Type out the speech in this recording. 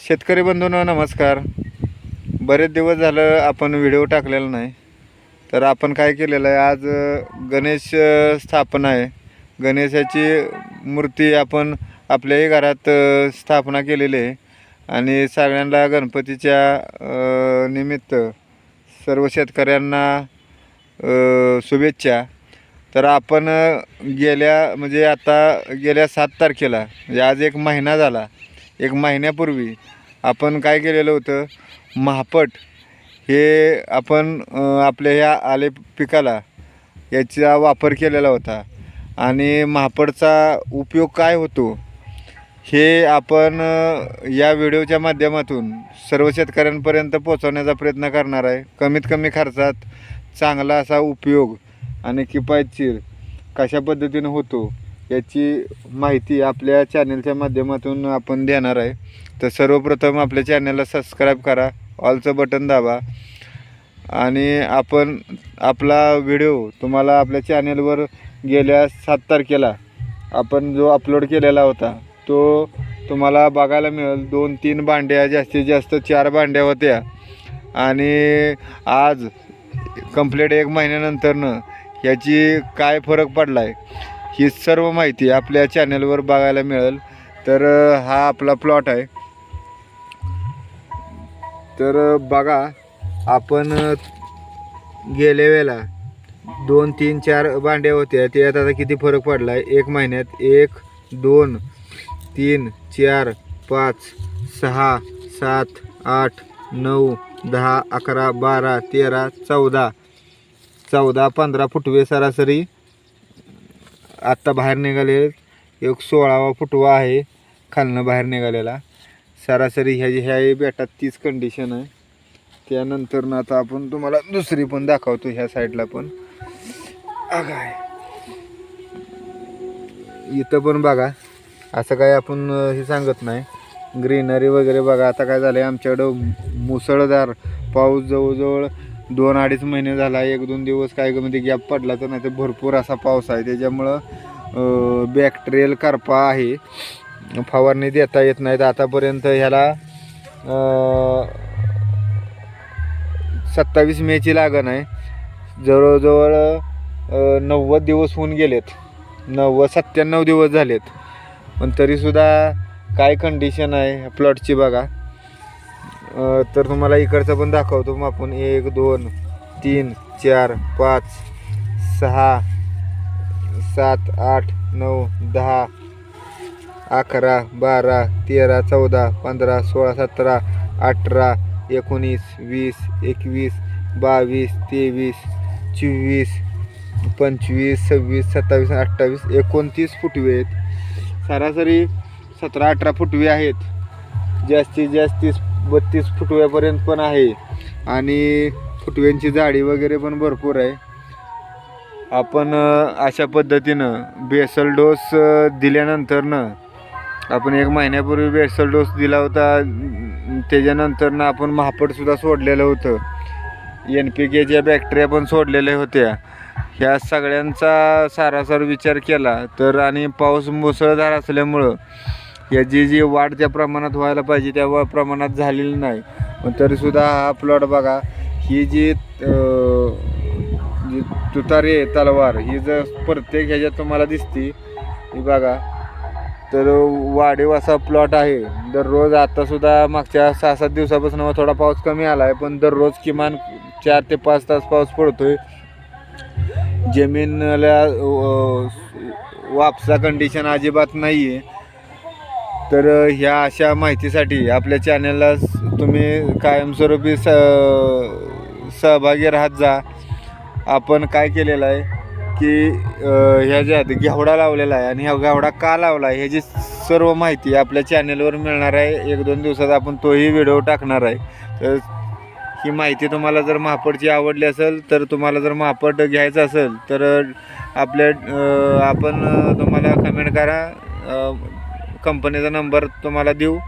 शेतकरी बंधूंनो नमस्कार. बरेच दिवस झालं आपण व्हिडिओ टाकलेला नाही. तर आपण काय केलेलं आहे आज गणेश स्थापना आहे. गणेशाची मूर्ती आपण आपल्याही घरात स्थापना केलेली आहे. आणि सगळ्यांना गणपतीच्या निमित्त सर्व शेतकऱ्यांना शुभेच्छा. तर आपण गेल्या म्हणजे आता गेल्या सात तारखेला म्हणजे आज एक महिना झाला एक महिन्यापूर्वी आपण काय केलेलं होतं? महापट हे आपण आपल्या ह्या आले पिकाला याचा वापर केलेला होता. आणि महापडचा उपयोग काय होतो? हे आपण या व्हिडिओच्या माध्यमातून सर्व शेतकऱ्यांपर्यंत पोहोचवण्याचा प्रयत्न करणार आहे. कमीत कमी खर्चात चांगला असा उपयोग आणि किफायतशीर कशा पद्धतीनं होतो? याची माहिती आपल्या चॅनलच्या माध्यमातून आपण देणार आहे. तर सर्वप्रथम आपल्या चॅनलला सबस्क्राईब करा ऑलचं बटन दाबा आणि आपण आपला व्हिडिओ तुम्हाला आपल्या चॅनेलवर गेल्या सात तारखेला आपण जो अपलोड केलेला होता तो तुम्हाला बघायला मिळेल. दोन तीन भांड्या जास्तीत जास्त चार भांड्या होत्या. आणि आज कंप्लीट एक महिन्यानंतरनं याची काय फरक पडला आहे ही सर्व माहिती आपल्या चॅनलवर बघायला मिळेल. तर हा आपला प्लॉट आहे. तर बघा आपण गेल्या वेळेला दोन तीन चार भांड्या होत्या. त्यात आता किती फरक पडला आहे एक महिन्यात एक दोन तीन चार पाच सहा सात आठ नऊ दहा अकरा बारा तेरा चौदा. चौदा पंधरा फुटवे सरासरी आत्ता बाहेर निघाले एक सोळावा फुटवा आहे खालनं बाहेर निघालेला. सरासरी ह्या ह्या बेटात तीच कंडिशन आहे. त्यानंतर ना आता आपण तुम्हाला दुसरी पण दाखवतो ह्या साईडला पण. अगाय इथं पण बघा. असं काय आपण हे सांगत नाही. ग्रीनरी वगैरे बघा. आता काय झालं आहे आमच्याकडं मुसळधार पाऊस जवळजवळ दोन अडीच महिने झाला एक दोन दिवस काय म्हणजे गॅप पडला तर नाही तर भरपूर असा पाऊस आहे. त्याच्यामुळं बॅक्टेरियल करपा आहे. फवारणी देता येत नाहीत. आतापर्यंत ह्याला सत्तावीस मेची लागण आहे. जवळजवळ नव्वद दिवस होऊन गेलेत. नव्वद सत्त्याण्णव दिवस झालेत. पण तरीसुद्धा काय कंडिशन आहे प्लॉटची बघा. तर तुम्हाला इकडचं पण दाखवतो मग आपण. एक दोन तीन चार पाच सहा सात आठ नऊ दहा अकरा बारा तेरा चौदा पंधरा सोळा सतरा अठरा एकोणीस वीस एकवीस बावीस तेवीस चोवीस पंचवीस सव्वीस सत्तावीस अठ्ठावीस एकोणतीस फुटवे आहेत. सरासरी सतरा अठरा फुटवे आहेत. जास्तीत जास्त बत्तीस फुटव्यापर्यंत पण आहे. आणि फुटव्यांची जाडी वगैरे पण भरपूर आहे. आपण अशा पद्धतीनं बेसल डोस दिल्यानंतरनं आपण एक महिन्यापूर्वी बेसल डोस दिला होता. त्याच्यानंतरनं आपण महापडसुद्धा सोडलेलं होतं. एन पी केच्या बॅक्टेरिया पण सोडलेल्या होत्या. ह्या सगळ्यांचा सारासार विचार केला तर आणि पाऊस मुसळधार असल्यामुळं याची जी वाढ त्या प्रमाणात व्हायला पाहिजे त्या वा- प्रमाणात झालेली नाही. पण तरीसुद्धा हा प्लॉट बघा ही जी जी तुतारी आहे तलवार ही जर प्रत्येक ह्याच्यात तुम्हाला दिसती ही बघा तर वाढीव असा प्लॉट आहे. दररोज आतासुद्धा मागच्या सहा सात दिवसापासून थोडा पाऊस कमी आला आहे पण दररोज किमान चार ते पाच तास पाऊस पडतो आहे जमीनला वापसा कंडिशन अजिबात नाही आहे तर ह्या अशा माहितीसाठी आपल्या चॅनलला तुम्ही कायमस्वरूपी स सहभागी राहत जा. आपण काय केलेलं आहे की ह्या ह्याच्यात घेवडा लावलेला आहे आणि ह्या घेवडा का लावला आहे ह्याची सर्व माहिती आपल्या चॅनलवर मिळणार आहे. एक दोन दिवसात आपण तोही व्हिडिओ टाकणार आहे. तर ही माहिती तुम्हाला जर महापडची आवडली असेल तर तुम्हाला जर महापड घ्यायचं असेल तर आपल्या आपण तुम्हाला कमेंट करा. कंपनीचा नंबर तुम्हाला देऊ.